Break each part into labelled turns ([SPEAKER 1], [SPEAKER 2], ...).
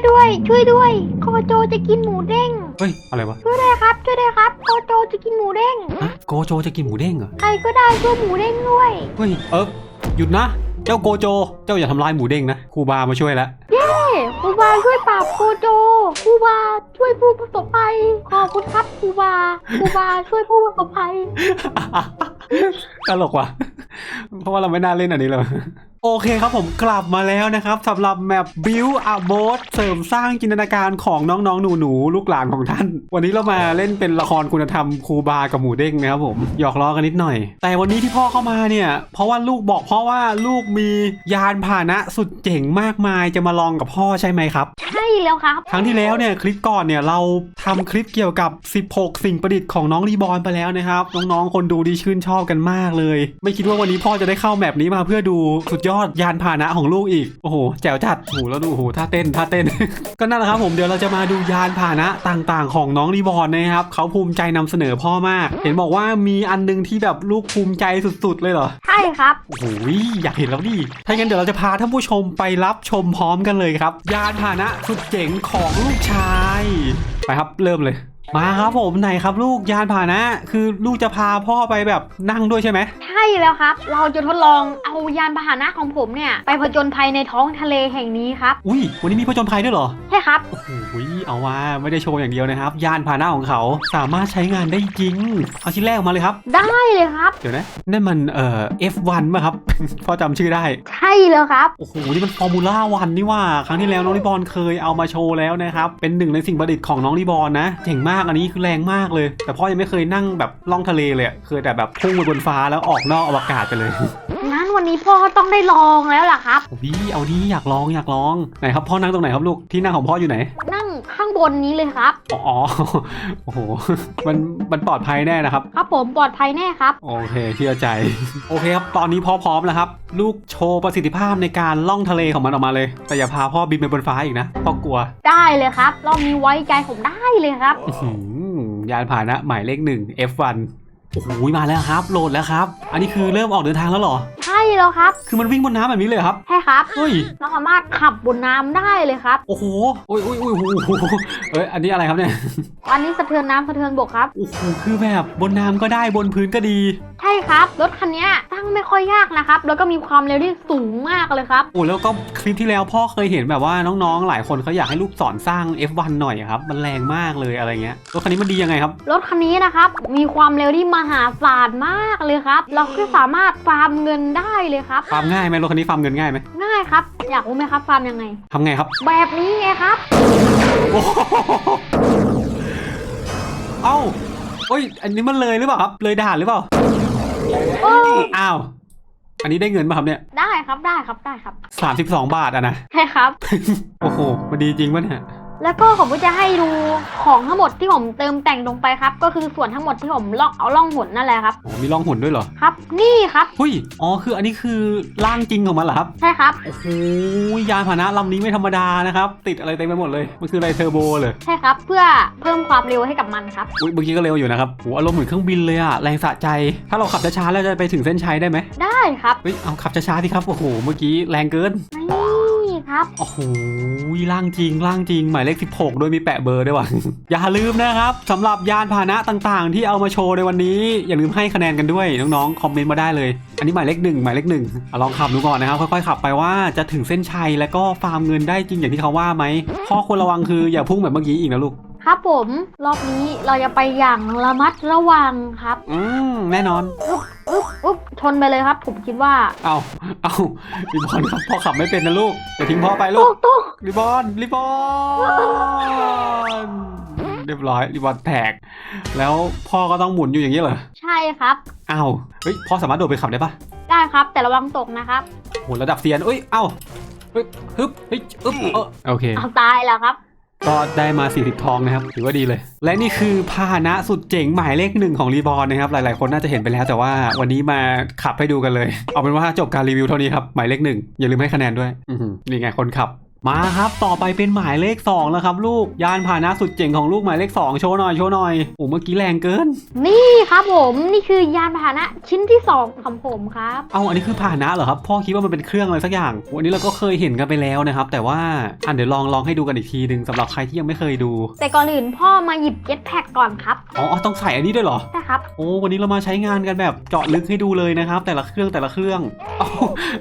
[SPEAKER 1] วยด้วย ช่วยด้วยโคโจจะกินหมูเด้ง
[SPEAKER 2] เฮ้ย อะไรวะ
[SPEAKER 1] ช่วยด้วยครับ ช่วยด้วยครับโคโจจะกินหมูเด้ง
[SPEAKER 2] ฮะโกโจจะกินหมูเด้งเหรอ
[SPEAKER 1] ใครก็ได้ช่วยหมูเด้งด้วย
[SPEAKER 2] เฮ้ย เออหยุดนะ เจ้าโกโจ เจ้าอย่าทำลายหมูเด้งนะ ครูบามาช่วยแล้ว
[SPEAKER 1] เฮ้ครูบาช่วยปราบโคโจครูบาช่วยผู้ประสบภัย ขอบคุณครับครูบาครูบาช่วยผู้ประสบภัย
[SPEAKER 2] ตลกว่ะ เพราะว่าเราไม่น่าเล่นอันนี้เลย โอเคครับผมกลับมาแล้วนะครับสำหรับแมป Build a Boat เสริมสร้างจินตนาการของน้องๆ หนูๆ ลูกหลานของท่าน วันนี้เรามาเล่นเป็นละครคุณธรรมครูบากับหมูเด้งนะครับผมหยอกล้อกันนิดหน่อย แต่วันนี้ที่พ่อเข้ามาเนี่ย เพราะว่าลูกบอกพ่อว่าลูกมียานพาหนะสุดเจ๋งมากมายจะมาลองกับพ่อใช่ไหมครับ
[SPEAKER 1] ใช่แล้วครับ
[SPEAKER 2] ครั้งที่แล้วเนี่ยคลิปก่อนเนี่ยเราทำคลิปเกี่ยวกับ 16 สิ่งประดิษฐ์ของน้องรีบอร์นไปแล้วนะครับน้องๆคนดูดีชื่นชอบกันมากเลย ไม่คิดว่าวันนี้พ่อจะได้เข้าแมปนี้มาเพื่อดูสุดยอดยานพาหนะของลูกอีก โอ้โห แจ๋วจัดโอ้โหแล้วดูโอ้โหท่าเต้นท่าเต้น ก็นั่นแหละครับผมเดี๋ยวเราจะมาดูยานพาหนะต่างๆ ของน้องรีบอร์นนะครับเขาภูมิใจนำเสนอพ่อมาก เห็นบอกว่ามีอันนึงที่แบบลูกภูมิใจสุดๆ เลยเหรอ
[SPEAKER 1] ใช่ครับ
[SPEAKER 2] โอ้โหอยากเห็นแล้วดิถ้างั้นเดี๋ยวเราจะพาท่านผู้ชมไปรับชมพร้อมกันเลยครับ ยานพาหนะสุดเจ๋งของลูกชาย ไปครับเริ่มเลย มาครับผมไหนครับลูกยานพาหนะ คือลูกจะพาพ่อไปแบบนั่งด้วยใช่ไหม
[SPEAKER 1] ใช่แล้วครับ เราจะทดลองเอายานพาหนะของผมเนี่ยไปผจญภัยในท้องทะเลแห่งนี้ครับ
[SPEAKER 2] อุ้ยวันนี้มีผจญภัยด้วยเหรอ
[SPEAKER 1] ใช่ครับ
[SPEAKER 2] โอ้โหเอาว่าไม่ได้โชว์อย่างเดียวนะครับ ยานพาหนะของเขาสามารถใช้งานได้จริง เอาชิ้นแรกออกมาเลยครับ
[SPEAKER 1] ได้เลยครับ
[SPEAKER 2] เดี๋ยวนะนั่นมันเอ่อ F1 ป่ะครับ พ่อจำชื่อได้
[SPEAKER 1] ใช่แล้วครับ
[SPEAKER 2] โอ้โหนี่มันฟอร์มูล่าวันนี่ว่า ครั้งที่แล้วน้องริบอลเคยเอามาโชว์แล้วนะครับ เป็นหนึ่งในสิ่งประดิษฐ์ของน้องริบอลนะ เจ๋งมากอันนี้คือแรงมากเลย แต่พ่อยังไม่เคยนั่งแบบล่องทะเลเลยอะเคยแต่แบบพุ่งไปบนฟ้าแล้วออกนอกอวกาศไปเลย
[SPEAKER 1] งั้นวันนี้พ่อต้องได้ลองแล้วล่ะครับ
[SPEAKER 2] โอ้ยเอาดีอยากลองอยากลองไหนครับพ่อนั่งตรงไหนครับลูกที่นั่งของพ่ออยู่ไหน
[SPEAKER 1] นั่งข้าง บนนี้เลยครับ
[SPEAKER 2] อ๋ออ๋อ โอ้โห มัน มันปลอดภัยแน่นะครับ
[SPEAKER 1] ครับผมปลอดภัยแน่ครับ
[SPEAKER 2] โอเค เชื่อใจ โอเคครับ ตอนนี้พ่อพร้อมแล้วครับ ลูกโชว์ประสิทธิภาพในการล่องทะเลของมันออกมาเลย แต่อย่าพาพ่อบินไปบนฟ้าอีกนะพ่อกลัว
[SPEAKER 1] ได้เลยครับ รอบนี้ไว้ใจผมได้เลยครับ
[SPEAKER 2] อื้อหือยานพาหนะ หมายเลขหนึ่ง F1 โอ้โหมาแล้วครับ โหลดแล้วครับ อันนี้คือเริ่มออกเดินทางแล้วเหรอ
[SPEAKER 1] ใช่ แล้วครับ
[SPEAKER 2] คือมันวิ่งบนน้ำแบบนี้เลยเหรอครับ
[SPEAKER 1] ใช่ครับ
[SPEAKER 2] เฮ้ย
[SPEAKER 1] เราสามารถขับบนน้ำได้เลยครับ
[SPEAKER 2] โอ้โหโอ้ยโอ้ยโอ้ยโอ้โหเอ้ย อันนี้อะไรครับเนี่ย
[SPEAKER 1] อันนี้สะเทือนน้ำสะเทือนบกครับ
[SPEAKER 2] โอ้โห คือแบบบนน้ำก็ได้บนพื้นก็ดี
[SPEAKER 1] ใช่ครับ รถคันนี้ตั้งไม่ค่อยยากนะครับ แล้วก็มีความเร็วที่สูงมากเลยครับ
[SPEAKER 2] โอ้แล้วก็คลิปที่แล้วพ่อเคยเห็นแบบว่าน้องๆ หลายคนเขาอยากให้ลูกสอนสร้าง F1 หน่อยอะครับ มันแรงมากเลยอะไรเงี้ย รถคันนี้มันดียังไงครับ
[SPEAKER 1] รถคันนี้นะครับ มีความเร็วที่มหาศาลมากเลยครับ เราก็สามารถฟาร์มเงินได้เลยครับ
[SPEAKER 2] ฟาร์มง่ายไหมรถคันนี้ฟาร์มเงินง่ายไหม
[SPEAKER 1] ง่ายครับ อยากรู้ไหมครับฟาร์มยังไง
[SPEAKER 2] ทำไงครับ
[SPEAKER 1] แบบนี้ไงครับ
[SPEAKER 2] โอ้โหเอ้าเอ้ย อันนี้มันเลยหรือเปล่าครับ เลยด่านหรือเปล่า
[SPEAKER 1] โอ้
[SPEAKER 2] อ้าว อันนี้ได้เงินป่ะครับเนี่ย
[SPEAKER 1] ได้ครับได้ครับได้ครับ
[SPEAKER 2] สามสิบสองบาทอะนะ
[SPEAKER 1] ใช่ครับ
[SPEAKER 2] โอ้โหมันดีจริงป่ะเนี่ย
[SPEAKER 1] แล้วก็ผมก็จะให้ดูของทั้งหมดที่ผมเติมแต่งลงไปครับ ก็คือส่วนทั้งหมดที่ผมล่องเอาล่องหนนั่นแหละครับ
[SPEAKER 2] โอ้มีล่องหุ่นด้วยเหรอ
[SPEAKER 1] ครับ นี่ครับ
[SPEAKER 2] หุ้ยอ๋อคืออันนี้คือร่างจริงของมันเหรอครับ
[SPEAKER 1] ใช่ครับ
[SPEAKER 2] โอ้โหยานพาหนะลำนี้ไม่ธรรมดานะครับ ติดอะไรเต็มไปหมดเลยมันคืออะไรเทอร์โบเลย
[SPEAKER 1] ใช่ครับ เพื่อเพิ่มความเร็วให้กับมันครับ
[SPEAKER 2] อุ้ยเมื่อกี้ก็เร็วอยู่นะครับโหอารมณ์เหมือนเครื่องบินเลยอะแรงสะใจ ถ้าเราขับช้าๆแล้วจะไปถึงเส้นชัยได้ไหม
[SPEAKER 1] ได้ครับ
[SPEAKER 2] เฮ้ยเอาขับช้าๆสิครับโอ้โหเมื่อกี้แรงเกิน
[SPEAKER 1] นี่ ครับ
[SPEAKER 2] โอ้โหล่างจริงล่างจริง หมายเลข 16โดยมีแปะเบอร์ด้วยว่ะ อย่าลืมนะครับสำหรับยานพาหนะต่างๆ ที่เอามาโชว์ในวันนี้ อย่าลืมให้คะแนนกันด้วยน้องๆ คอมเมนต์มาได้เลย อันนี้หมายเลขหนึ่งหมายเลขหนึ่งอะลองขับดูก่อนนะครับ ค่อยๆ ขับไปว่าจะถึงเส้นชัยแล้วก็ฟาร์มเงินได้จริงอย่างที่เขาว่าไหมข้อควรระวังคืออย่าพุ่งแบบเมื่อกี้อีกนะลูก
[SPEAKER 1] ครับผมรอบนี้เราจะไปอย่างระมัดระวังครับ
[SPEAKER 2] อืมแน่นอน
[SPEAKER 1] อุ๊บอุ๊บ ชนไปเลยครับ ผมคิดว่า
[SPEAKER 2] เอาเอารีบอลครับพ่อขับไม่เป็นนะลูกอย่าทิ้งพ่อไปลู
[SPEAKER 1] ตุ๊
[SPEAKER 2] ก
[SPEAKER 1] กตุ๊ก
[SPEAKER 2] รีบอลรีบอลเรียบร้อยรีบอลแตก แล้วพ่อก็ต้องหมุนอยู่อย่างนี้เหรอ
[SPEAKER 1] ใช่ครับ
[SPEAKER 2] อ้าวเฮ้ยพ่อสามารถโดดไปขับได้ปะ
[SPEAKER 1] ได้ครับ แต่ระวังตกนะครับ
[SPEAKER 2] โหระดับเซียนเอ้ยเอ้าเฮ้ยฮึบเฮ้ยอึ๊บเออโอเค
[SPEAKER 1] เอาตายแล้วครับ
[SPEAKER 2] ก็ได้มา 40 ทองนะครับ ถือว่าดีเลย และนี่คือพาหนะสุดเจ๋งหมายเลขหนึ่งของรีบอลนะครับ หลาย ๆ คนน่าจะเห็นไปแล้วแต่ว่าวันนี้มาขับให้ดูกันเลย เอาเป็นว่าจบการรีวิวเท่านี้ครับ หมายเลขหนึ่งอย่าลืมให้คะแนนด้วยนี่ไงคนขับ มาครับต่อไปเป็นหมายเลข2แล้วครับลูกยานพาหนะสุดเจ๋งของลูกหมายเลข 2 โชว์หน่อยโชว์หน่อยโอ้เมื่อกี้แรงเกิน
[SPEAKER 1] นี่ครับผมนี่คือยานพาหนะชิ้นที่สองของผมครับ
[SPEAKER 2] เอาอันนี้คือพาหนะเหรอครับพ่อคิดว่ามันเป็นเครื่องอะไรสักอย่างวันนี้เราก็เคยเห็นกันไปแล้วนะครับ แต่ว่าอันเดี๋ยวลองลองให้ดูกันอีกทีหนึ่งสำหรับใครที่ยังไม่เคยดู
[SPEAKER 1] แต่ก่อนอื่นพ่อมาหยิบเจ็ตแพ็กก่อนครับ
[SPEAKER 2] อ๋ออ๋อต้องใส่อันนี้ด้วยเหรอ
[SPEAKER 1] ใช่ครับ
[SPEAKER 2] โอ้วันนี้เรามาใช้งานกันแบบเจาะลึกให้ดูเลยนะครับ แต่ละเครื่องแต่ละเครื่องอ้าว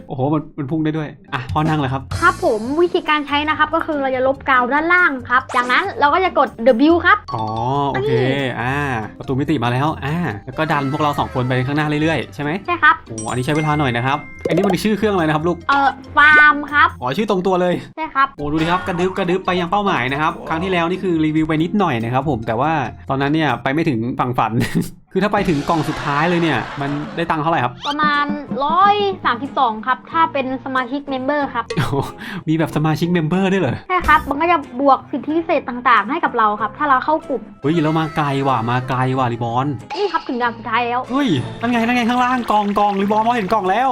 [SPEAKER 2] โอ้โหมันมันพุ่งได้ด้วยอะพ่อนั่งเลยครับ
[SPEAKER 1] ครับผมวิธีการใช้นะครับ ก็คือเราจะลบกาวด้านล่างครับ จากนั้นเราก็จะกด W ครับ
[SPEAKER 2] อ๋อ โอเค อ่า ประตูมิติมาแล้ว อ่า แล้วก็ดันพวกเราสองคนไปข้างหน้าเรื่อยๆ ใช่ไหม
[SPEAKER 1] ใช่ครับ
[SPEAKER 2] โอ้อันนี้ใช้เวลาหน่อยนะครับ อันนี้มันชื่อเครื่องอะไรนะครับลูก
[SPEAKER 1] เอ่อฟาร์มครับ
[SPEAKER 2] อ๋อ ชื่อตรงตัวเลย
[SPEAKER 1] ใช่ครับ
[SPEAKER 2] โอ้ ดูดิครับ กระดึบกระดึบไปยังเป้าหมายนะครับ ครั้งที่แล้วนี่คือรีวิวไปนิดหน่อยนะครับผม แต่ว่าตอนนั้นเนี่ยไปไม่ถึงฝั่งฝัน คือถ้าไปถึงกล่องสุดท้ายเลยเนี่ย มันได้ตังค์เท่าไหร่ครับ
[SPEAKER 1] ประมาณ 132 ครับ ถ้าเป็นสมาชิกเมมเบอร์ครับ
[SPEAKER 2] โอ้โหมีแบบสมาชิกเมมเบอร์ด้วยเหรอ
[SPEAKER 1] ใช่ครับ มันก็จะบวกสิทธิพิเศษต่างๆ ให้กับเราครับ ถ้าเราเข้ากลุ่ม
[SPEAKER 2] เฮ้ยเรามาไกลว่ะมาไกลว่ะรีบอล
[SPEAKER 1] นี่ครับถึงด่านสุดท้ายแล้ว
[SPEAKER 2] เฮ้ยนั่นไงนั่นไงข้างล่างกล่องกล่องรีบอลมองเห็นกล่องแล้ว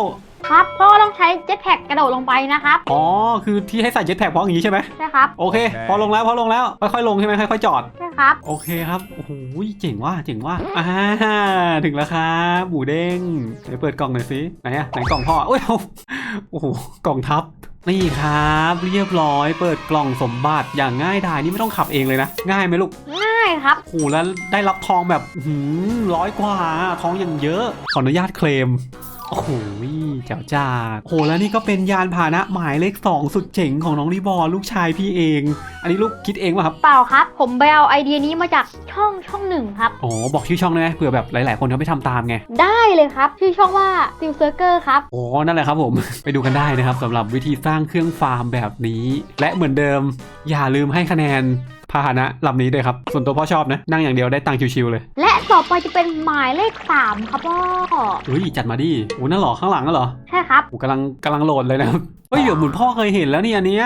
[SPEAKER 1] ครับพ่อต้องใช้เจ็ตแพ็กกระโดดลงไปนะครับ
[SPEAKER 2] อ๋อ คือที่ให้ใส่เจ็ตแพ็คเพราะอย่างนี้ใช่ไหม
[SPEAKER 1] ใช่ครับ
[SPEAKER 2] โอเค พอลงแล้วพอลงแล้ว ค่อยๆลงใช่ไหมค่อยๆจอด
[SPEAKER 1] ใช่ครับ
[SPEAKER 2] โอเคครับ โอ้โห เจ๋งว่ะ เจ๋งว่ะอ่าถึงแล้วครับหมูเด้งเดี๋ยวเปิดกล่องหน่อยสิ ไหนอะไหนกล่องพ่อโอ้ยเอาโอ้โห กล่องทับ นี่ครับ เรียบร้อย เปิดกล่องสมบัติอย่างง่ายดายนี่ไม่ต้องขับเองเลยนะ ง่ายไหมลูก
[SPEAKER 1] ง่ายครับ
[SPEAKER 2] โอ้โห แล้วได้รับทองแบบร้อยกว่า ทองอย่างเยอะ ขออนุญาตเคลมโอ้โหเจ๋วจ้าดโอ้โหแล้วนี่ก็เป็นยานพาหนะหมายเลขสองสุดเจ๋งของน้องรีบอลลูกชายพี่เอง อันนี้ลูกคิดเองป่ะครับ
[SPEAKER 1] เปล่าครับ ผมไปเอาไอเดียนี้มาจากช่องช่องหนึ่งครับ
[SPEAKER 2] อ๋อ บอกชื่อช่องได้ไหมเผื่อแบบหลาย ๆ คนเขาไม่ทำตามไง
[SPEAKER 1] ได้เลยครับ ชื่อช่องว่าซิลเซอร์เกอร์ครับ
[SPEAKER 2] โอ้นั่นแหละครับผม ไปดูกันได้นะครับสำหรับวิธีสร้างเครื่องฟาร์มแบบนี้ และเหมือนเดิม อย่าลืมให้คะแนน พาหนะลำนี้ด้วยครับ ส่วนตัวพ่อชอบนะ นั่งอย่างเดียวได้ตังค์ชิวๆเลย
[SPEAKER 1] และต่อไปจะเป็นหมายเลข3ครับพ่อ
[SPEAKER 2] เฮ้ยจัดมาดิโอ้นั่นเหรอข้างหลังนั่นเหรอ
[SPEAKER 1] ใช่ครับ
[SPEAKER 2] โอ้กำลังกำลังโหลดเลยนะครับเฮ้ยเดี๋ยวเหมือนพ่อเคยเห็นแล้วนี่อันเนี้ย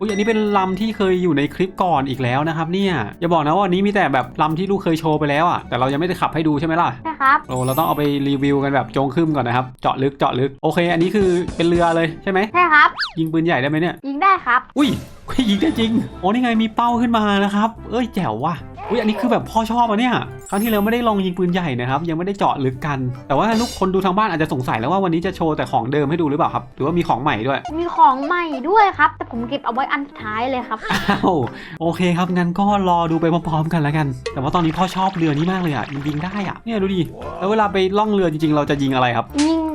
[SPEAKER 2] อุ้ยอันนี้เป็นลำที่เคยอยู่ในคลิปก่อนอีกแล้วนะครับเนี่ยอย่าบอกนะว่าอันนี้มีแต่แบบลำที่ลูกเคยโชว์ไปแล้วอะแต่เรายังไม่ได้ขับให้ดูใช่ไหมล่ะ
[SPEAKER 1] ใช่ครับ
[SPEAKER 2] โอ้เราต้องเอาไปรีวิวกันแบบโจงครึ่มก่อนนะครับเจาะลึกเจาะลึกโอเค อันนี้คือเป็นเรือเลยใช่ไหม
[SPEAKER 1] ใช่ครับ
[SPEAKER 2] ยิงปืนใหญ่ได้ไหมเนี่ย
[SPEAKER 1] ยิงได้ครับ
[SPEAKER 2] อุ้ยเฮ้ยยิงได้จริงโอ้นี่ไงมีเป้าขึ้นมานะครับ เอ้ยแจ๋วว่ะอุ้ยอันนี้คือแบบพ่อชอบอะเนี่ย ครั้งที่แล้วไม่ได้ลองยิงปืนใหญ่นะครับ ยังไม่ได้เจาะลึกกัน แต่ว่าลูกคนดูทางบ้านอาจจะสงสัยแล้วว่าวันนี้จะโชว์แต่ของเดิมให้ดูหรือเปล่าครับ หรือว่ามีของใหม่ด้วย
[SPEAKER 1] มีของใหม่ด้วยครับ แต่ผมเก็บเอาไว้อันสุดท้ายเลยครับ
[SPEAKER 2] อ้าวโอเคครับงั้นก็รอดูไปพร้อมๆกันแล้วกัน แต่ว่าตอนนี้พ่อชอบเรือนี้มากเลยอะมันยิงได้อะเนี่ยดูดิแล้วเวลาไปล่องเรือจริงๆ เราจะยิงอะไรครับ
[SPEAKER 1] ยิง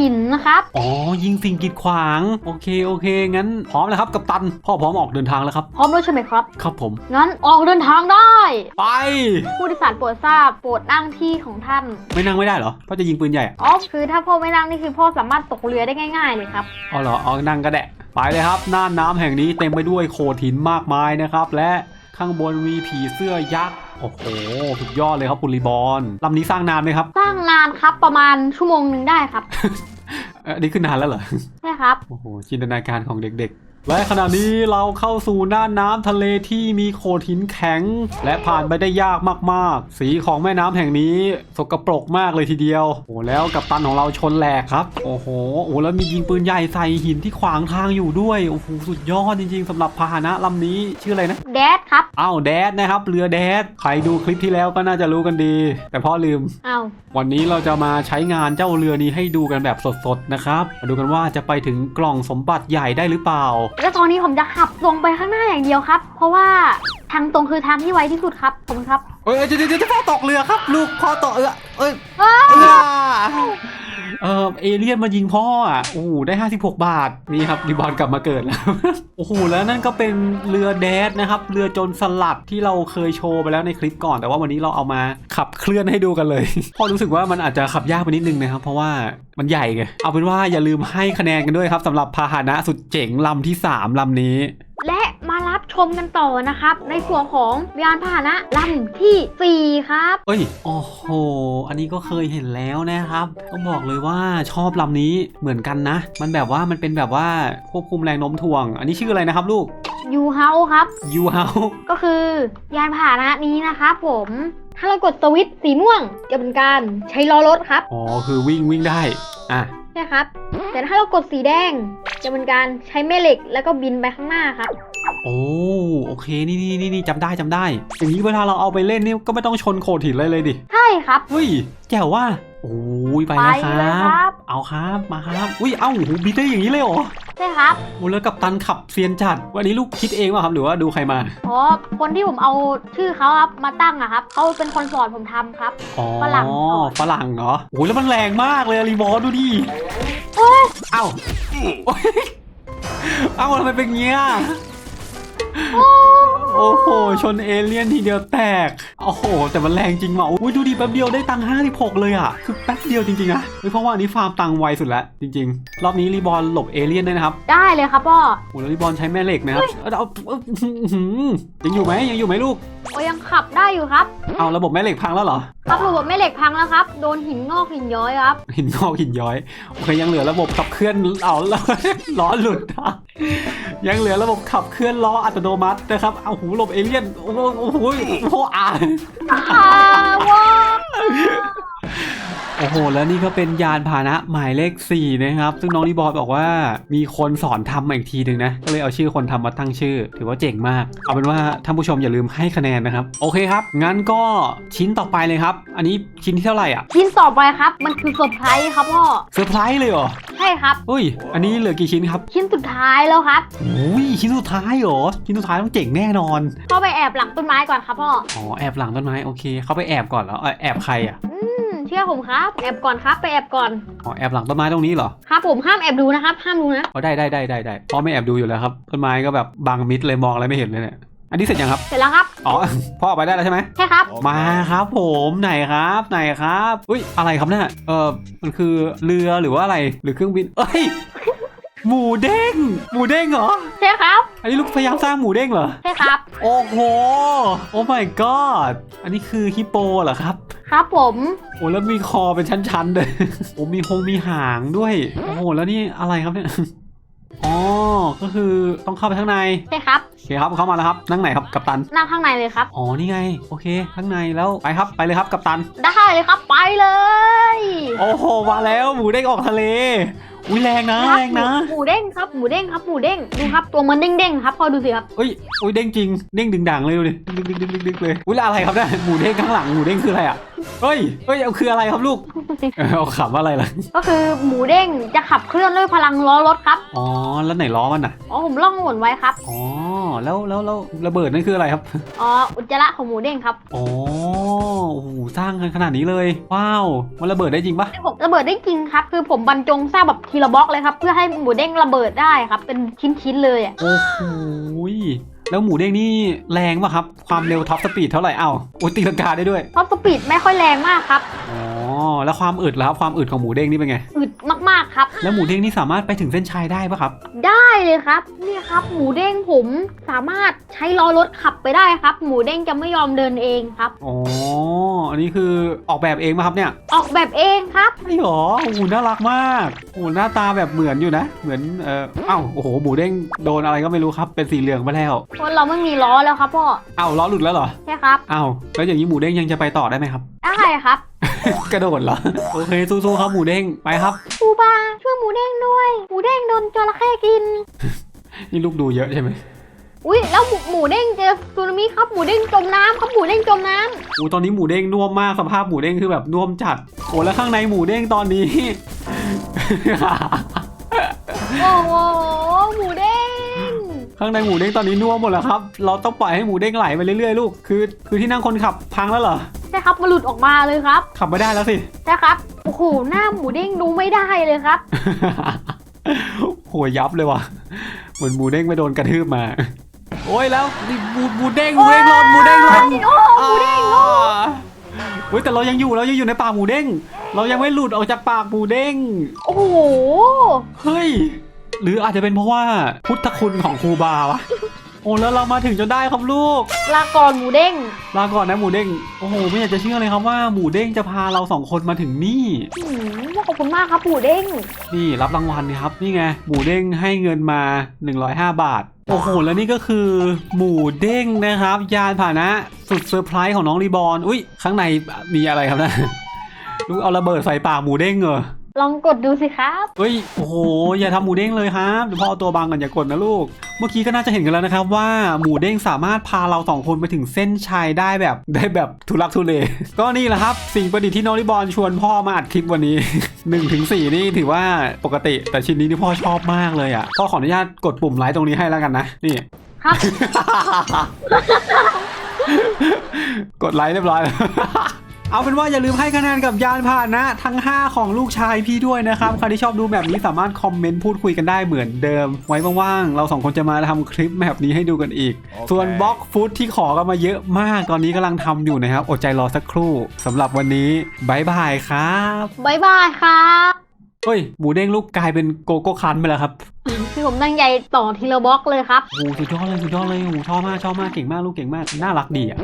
[SPEAKER 1] หินนะครับ
[SPEAKER 2] อ๋อยิงสิ่งกีดขวาง โอเคโอเค งั้นพร้อมแล้วครับกัปตัน พ่อพร้อมออกเดินทางแล้วครับ
[SPEAKER 1] พร้อมแล้วใช่ไหมครับ
[SPEAKER 2] ครับผม
[SPEAKER 1] งั้นออกเดินทางได้
[SPEAKER 2] ไป
[SPEAKER 1] ผู้โดยสารโปรดทราบโปรดนั่งที่ของท่าน
[SPEAKER 2] ไม่นั่งไม่ได้เหรอพ่อจะยิงปืนใหญ่อะ
[SPEAKER 1] อ๋อคือถ้าพ่อไม่นั่งนี่คือพ่อสามารถตกเรือได้ง่าย ๆ เลยครับ
[SPEAKER 2] อ๋อเหรอเอานั่งก็ได้ไปเลยครับน่านน้ำแห่งนี้เต็มไปด้วยโขดหินมากมายนะครับ และข้างบนมีผีเสื้อยักษ์ โอ้โหสุดยอดเลยครับคุณรีบอลลำนี้สร้างนานไหมครับ
[SPEAKER 1] สร้างนานครับประมาณชั่วโมงหนึ่งได้ครับ
[SPEAKER 2] เอ่ออันนี้คือนานแล้วเหรอ
[SPEAKER 1] ใช่ครับ
[SPEAKER 2] โอ้โหจินตนาการของเด็กๆ และขณะนี้เราเข้าสู่น่านน้ำทะเลที่มีโขดหินแข็ง และผ่านไปได้ยากมากๆ สีของแม่น้ำแห่งนี้สกปรกมากเลยทีเดียวโอ้แล้วกัปตันของเราชนแหลกครับ โอ้โหโอ้แล้วมียิงปืนใหญ่ใส่หินที่ขวางทางอยู่ด้วยโอ้โหสุดยอดจริง ๆสำหรับพาหนะลำนี้ชื่ออะไรนะ
[SPEAKER 1] แดดครับ
[SPEAKER 2] อ้าวแดดนะครับเรือแดดใครดูคลิปที่แล้วก็น่าจะรู้กันดี แต่พ่อลืม
[SPEAKER 1] เอา
[SPEAKER 2] วันนี้เราจะมาใช้งานเจ้าเรือนี้ให้ดูกันแบบสดๆนะครับมาดูกันว่าจะไปถึงกล่องสมบัติใหญ่ได้หรือเปล่า
[SPEAKER 1] แล้วตอนนี้ผมจะขับตรงไปข้างหน้าอย่างเดียวครับ เพราะว่าทางตรงคือทางที่ไวที่สุดครับผมครับ
[SPEAKER 2] เอ้ยเดี๋ยวเดี๋ยวเดี๋ยวพ่อตกเรือครับ ลูกพ่อตกเออเอ้ย
[SPEAKER 1] เอ้ย
[SPEAKER 2] เอเออเอเลี่ยนมายิงพ่ออะโอ้โหได้ 56 บาท นี่ครับรีบอลกลับมาเกิดแล้ว โอ้โห แล้วนั่นก็เป็นเรือแดดนะครับ เรือจรสลัดที่เราเคยโชว์ไปแล้วในคลิปก่อน แต่ว่าวันนี้เราเอามาขับเคลื่อนให้ดูกันเลย พ่อรู้สึกว่ามันอาจจะขับยากไปนิดนึงนะครับ เพราะว่ามันใหญ่ไง เอาเป็นว่าอย่าลืมให้คะแนนกันด้วยครับสำหรับพาหนะสุดเจ๋งลำที่สามลำนี้
[SPEAKER 1] และ รับชมกันต่อนะครับ ในส่วนของยานพาหนะลำที่ 4 ครับ
[SPEAKER 2] เอ้ย โอ้โห อันนี้ก็เคยเห็นแล้วนะครับ ต้องบอกเลยว่าชอบลำนี้เหมือนกันนะ มันแบบว่ามันเป็นแบบว่าควบคุมแรงโน้มถ่วง อันนี้ชื่ออะไรนะครับลูก
[SPEAKER 1] ยูเฮาครับ
[SPEAKER 2] ยูเฮา
[SPEAKER 1] ก็คือยานพาหนะนี้นะครับผมถ้าเรากดสวิตช์สีม่วงจะเป็นการใช้ล้อรถครับ
[SPEAKER 2] อ๋อ คือวิ่งวิ่งได้ อะ
[SPEAKER 1] ใช่ครับ แต่ถ้าเรากดสีแดงจะเป็นการใช้แม่เหล็กแล้วก็บินไปข้างหน้าครับ
[SPEAKER 2] โอ้โอเคนี่นี่นี่นี่จำได้จำได้อย่างนี้เวลาเราเอาไปเล่นนี่ก็ไม่ต้องชนโขดหินเลยเลยดิ
[SPEAKER 1] ใช่ครับ
[SPEAKER 2] เฮ้ยแจ๋วว่าโอ้ยไป
[SPEAKER 1] ไป
[SPEAKER 2] นะค
[SPEAKER 1] เลย
[SPEAKER 2] รับ
[SPEAKER 1] ครับ
[SPEAKER 2] เอาครับมาครับอุ้ยเอ้าโหบินได้อย่างนี้เลยเหรอ
[SPEAKER 1] ใช่ครับ
[SPEAKER 2] โอ้แล้วกับตันขับเซียนจัด วันนี้ลูกคิดเองป่ะครับหรือว่าดูใครมา
[SPEAKER 1] เพราะคนที่ผมเอาชื่อเขาครับมาตั้งอะครับเขาเป็นคนสอนผมทำครับ
[SPEAKER 2] อ๋อ
[SPEAKER 1] ฝรั่ง
[SPEAKER 2] ฝรั่งเหรอโอ้ยแล้วมันแรงมากเลยอะรีบอสดูดิ
[SPEAKER 1] เอ้ย
[SPEAKER 2] เอ้าโอ้ยเอ้าทำไมเป็นเงี้ย
[SPEAKER 1] โอ้
[SPEAKER 2] โอ้โห ชนเอเลี่ยนทีเดียวแตก โอ้โห แต่มันแรงจริงว่ะอุ้ยดูดิแป๊บเดียวได้ตังค์56 เลยอะ คือแป๊บเดียวจริงๆนะเฮ้ยเพราะว่าอันนี้ฟาร์มตังค์ไวสุดแล้วจริง ๆ รอบนี้รีบอลหลบเอเลี่ยนด้วยนะครับ
[SPEAKER 1] ได้เลยครับพ่อ
[SPEAKER 2] โอ้แล้วรีบอลใช้แม่เหล็กนะครับเอาเอาเอาอื้อหือยังอยู่ไหมยังอยู่ไหมลูก
[SPEAKER 1] โอ้ยังขับได้อยู่ครับ
[SPEAKER 2] เอาระบบแม่เหล็กพังแล้วเหรอ
[SPEAKER 1] ครับระบบแม่เหล็กพังแล้วครับ โดนหินงอกหินย้อยครับ
[SPEAKER 2] หินงอกหินย้อย โอเคยังเหลือระบบขับเคลื่อน เอาล้อล้อหลุดอะยังเหลือระบบขับเคลื่อนล้ออัตโนมัตินะครับ เอาหูหลบเอเลี่ยน โอ้โหโอ้โหโอ้โหอ่าน
[SPEAKER 1] อ่าว้า
[SPEAKER 2] โอ้โห แล้วนี่ก็เป็นยานพาหนะหมายเลข 4 นะครับ ซึ่งน้องรีบอลบอกว่ามีคนสอนทำมาอีกทีหนึ่งนะ ก็เลยเอาชื่อคนทำมาตั้งชื่อ ถือว่าเจ๋งมาก เอาเป็นว่าท่านผู้ชมอย่าลืมให้คะแนนนะครับ โอเคครับ งั้นก็ชิ้นต่อไปเลยครับ อันนี้ชิ้นที่เท่าไหร่อะ
[SPEAKER 1] ชิ้นต่อไปครับ มันคือเซอร์ไพรส์ครับพ่อ
[SPEAKER 2] เซอร์ไพรส์เลยเหรอ
[SPEAKER 1] ใช่ครับ
[SPEAKER 2] เฮ้ย อันนี้เหลือกี่ชิ้นครับ
[SPEAKER 1] ชิ้นสุดท้ายแล้วครับ
[SPEAKER 2] โอ้ย ชิ้นสุดท้ายเหรอ ชิ้นสุดท้ายต้องเจ๋งแน่นอน
[SPEAKER 1] พ่อไปแอบหลังต้นไม้ก่อนครับพ่อ
[SPEAKER 2] อ๋อ แอบหลังต้นไม้ โอเค เขาไปแอบก่อนเหรอเอ้ยแอบใครอะ
[SPEAKER 1] อืม เชื่อผมครับ แอบก่อนครับ ไปแอบก่อน
[SPEAKER 2] อ๋อแอบหลังต้นไม้ตรงนี้เหรอ
[SPEAKER 1] ครับผมห้ามแอบดูนะครับ ห้ามดูนะ
[SPEAKER 2] อ๋อได้ได้ได้ได้ได้เพราะไม่แอบดูอยู่แล้วครับ ต้นไม้ก็แบบบังมิดเลยมองอะไรไม่เห็นเลยเนี่ย อันนี้เสร็จยังครับ
[SPEAKER 1] เสร็จแล้วครับ
[SPEAKER 2] อ๋อ พ่อออกไปได้แล้วใช่ไหม
[SPEAKER 1] ใช่ครับ
[SPEAKER 2] มาครับผมไหนครับไหนครับ อุ้ยอะไรครับเนี่ยเออมันคือเรือหรือว่าอะไรหรือเครื่องบิน เอ้ย หมูเด้ง หมูเด้งเหรอ
[SPEAKER 1] ใช่ครับ
[SPEAKER 2] อันนี้ลูกพยายามสร้างหมูเด้งเหรอ
[SPEAKER 1] ใช่ครับ
[SPEAKER 2] โอ้โห โอ้ my god อันนี้คือฮิปโปเหรอครับ
[SPEAKER 1] ครับผม
[SPEAKER 2] โอ้แล้วมีคอเป็นชั้นๆเลย โอ้มีหงมีหางด้วย โอ้โหแล้วนี่อะไรครับเนี่ย อ๋อ ก็คือต้องเข้าไปข้างใน
[SPEAKER 1] ใช่ครับ
[SPEAKER 2] โอเคครับเข้ามาแล้วครับ นั่งไหนครับกัปตัน
[SPEAKER 1] นั่งข้างในเลยครับ
[SPEAKER 2] อ๋อนี่ไง โอเค ข้างในแล้วไปครับไปเลยครับกัปตัน
[SPEAKER 1] ได้เลยครับ ไปเลย
[SPEAKER 2] โอ้โหมาแล้วหมูเด้งออกทะเล อุ้ยแรงนะ
[SPEAKER 1] ครับ
[SPEAKER 2] แรงนะ
[SPEAKER 1] หมูหมูเด้งครับหมูเด้งครับหมูเด้งดูครับตัวมันเด้งๆครับพอดูสิครับ
[SPEAKER 2] อุ้ยอุ้ยเด้งจริงเด้งดึงดังเลยดูดิดึงดึงดึงดึงดึงเลยอุ้ยแล้วอะไรครับเนี่ยหมูเด้งข้างหลังหมูเด้งคืออะไรอะ เฮ้ย เฮ้ย เอาคืออะไรครับลูก เออเอาขำอะไรล่ะ
[SPEAKER 1] ก็คือหมูเด้งจะขับเคลื่อนด้วยพลังล้อรถครับ
[SPEAKER 2] อ๋อ แล้วไหนล้อมันอะ
[SPEAKER 1] อ๋อผมล่องหนไว้ครับ
[SPEAKER 2] อ๋อ แล้วแล้วแล้วระเบิดนั่นคืออะไรครับ
[SPEAKER 1] อ๋ออุจจาระของหมูเด้งครับ
[SPEAKER 2] อ๋อโอ้โหสร้างกันขนาดนี้เลย ว้าว มันระเบิดได้จริงปะ
[SPEAKER 1] ผมระเบิดได้จริงครับ คือผมบรรจงสร้างแบบทีละบล็อกเลยครับ เพื่อให้หมูเด้งระเบิดได้ครับ เป็นชิ้นๆเลยอะ
[SPEAKER 2] โอ้โหย แล้วหมูเด้งนี่แรงปะครับ ความเร็วท็อปสปีดเท่าไหร่เอ้าโอ้ตีลังกาได้ด้วย
[SPEAKER 1] ท็อปสปีดไม่ค่อยแรงมากครับ
[SPEAKER 2] แล้วความอึดล่ะครับความอึดของหมูเด้งนี่เป็นไง
[SPEAKER 1] อึดมากๆครับ
[SPEAKER 2] แล้วหมูเด้งนี่สามารถไปถึงเส้นชัยได้ปะครับ
[SPEAKER 1] ได้เลยครับเนี่ยครับ หมูเด้งผมสามารถใช้ล้อรถขับไปได้ครับ หมูเด้งจะไม่ยอมเดินเองครับ
[SPEAKER 2] อ๋อ อันนี้คือออกแบบเองปะครับเนี่ย
[SPEAKER 1] ออกแบบเองครับ
[SPEAKER 2] ไอ้หรอโอ้โหน่ารักมากโอ้โหหน้าตาแบบเหมือนอยู่นะ เหมือนเออเอ้าโอ้โหหมูเด้งโดนอะไรก็ไม่รู้ครับ เป็นสีเหลืองไปแล้ว
[SPEAKER 1] เพราะเราไม่มีล้อแล้วครับพ่อ
[SPEAKER 2] เอ้าล้อหลุดแล้วเหรอ
[SPEAKER 1] ใช่ครับ
[SPEAKER 2] เอ้าแล้วอย่างนี้หมูเด้งยังจะไปต่อได้ไหมครับ
[SPEAKER 1] ได้ครับ
[SPEAKER 2] กระโดดเหรอ โอเคสู้ๆครับหมูเด้งไปครับ
[SPEAKER 1] ปูบาช่วยหมูเด้งด้วย หมูเด้งโดนจระเข้กิน
[SPEAKER 2] นี่ลูกดูเยอะใช่ไหม
[SPEAKER 1] อุ้ยแล้วหมูหมูเด้งเจอสึนามิครับหมูเด้งจมน้ำครับหมูเด้งจมน้ำ
[SPEAKER 2] โอ้ตอนนี้หมูเด้งน่วมมากสภาพหมูเด้งคือแบบน่วมจัดโอ้แล้วข้างในหมูเด้งตอนนี้
[SPEAKER 1] โอ้โหหมูเด้ง
[SPEAKER 2] ข้างในหมูเด้งตอนนี้น่วมหมดแล้วครับ เราต้องปล่อยให้หมูเด้งไหลไปเรื่อยๆลูก คือ คือที่นั่งคนขับพังแล้วเหรอ
[SPEAKER 1] ใช่ครับมันหลุดออกมาเลยครับ
[SPEAKER 2] ขับไม่ได้แล้วสิ
[SPEAKER 1] ใช่ครับ โอ้โห หน้าหมูเด้งดูไม่ได้เลยครับ
[SPEAKER 2] โหยับเลยว่ะ เหมือนหมูเด้งไปโดนกระทืบมา โอ้ยแล้วนี่หมูหมูเด้งหมูเด้งหล่นหมูเด้งหล่น
[SPEAKER 1] โอ้หมูเด้งโอ้
[SPEAKER 2] เฮ้ยแต่เรายังอยู่เรายังอยู่ในปากหมูเด้ง เรายังไม่หลุดออกจากปากหมูเด้ง
[SPEAKER 1] โอ้โห
[SPEAKER 2] เฮ้ย หรืออาจจะเป็นเพราะว่าพุทธคุณของครูบาวะโอ้แล้วเรามาถึงจนได้ครับลูก
[SPEAKER 1] ลาก่อนหมูเด้ง
[SPEAKER 2] ลาก่อนนะหมูเด้งโอ้โหไม่อยากจะเชื่อเลยครับว่าหมูเด้งจะพาเราสองคนมาถึงนี่
[SPEAKER 1] อืมขอบคุณมากครับหมูเด้ง
[SPEAKER 2] นี่รับรางวัลครับนี่ไงหมูเด้งให้เงินมา 105 บาท โอ้โหแล้วนี่ก็คือหมูเด้งนะครับ ยานพาหนะสุดเซอร์ไพรส์ของน้องรีบอลอุ้ยข้างในมีอะไรครับนะลูกเอาระเบิดใส่ปากหมูเด้งเหรอ
[SPEAKER 1] ลองกดดูสิครับ
[SPEAKER 2] เฮ้ย โอ้โห อย่าทำหมูเด้งเลยครับเดี๋ยวพ่อเอาตัวบังก่อนอย่ากดนะลูก เมื่อกี้ก็น่าจะเห็นกันแล้วนะครับว่าหมูเด้งสามารถพาเราสองคนไปถึงเส้นชัยได้แบบได้แบบทุลักทุเล ก็นี่แหละครับ สิ่งประดิษฐ์ที่น้องริบอลชวนพ่อมาอัดคลิปวันนี้ 1-4ถึง4นี่ถือว่าปกติ แต่ชิ้นนี้ที่พ่อชอบมากเลยอะก็ขออนุญาตกดปุ่มไลค์ตรงนี้ให้แล้วกันนะ นี่
[SPEAKER 1] ครับ
[SPEAKER 2] กดไลค์เรียบร้อยแล้ว เอาเป็นว่าอย่าลืมให้คะแนนกับยานผ่านนะ ทั้ง 5 ของลูกชายพี่ด้วยนะครับ ใครที่ชอบดูแบบนี้สามารถคอมเมนต์พูดคุยกันได้เหมือนเดิม ไว้ว่างๆ เราสองคนจะมาทำคลิปแบบนี้ให้ดูกันอีก
[SPEAKER 3] โอเค
[SPEAKER 2] ส่วนบล็อกฟุตที่ขอกันมาเยอะมาก ตอนนี้กำลังทำอยู่นะครับ อดใจรอสักครู่สำหรับวันนี้บายบายครับ
[SPEAKER 1] บายบายครับ
[SPEAKER 2] เฮ้ยหมูเด้งลูกกลายเป็นโกโก้คันไปแล้วครับ
[SPEAKER 1] คือผมตั้งใจต่อทีละบล็อกเลยครับ
[SPEAKER 2] โอ้โหสุดยอดเลยสุดยอดเลยโอ้โหชอบมากชอบมากเก่งมากลูกเก่งมากน่ารักดีอะ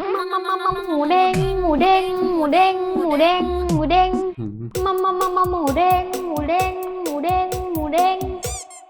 [SPEAKER 1] มามามามาหมูเด้งหมูเด้งหมูเ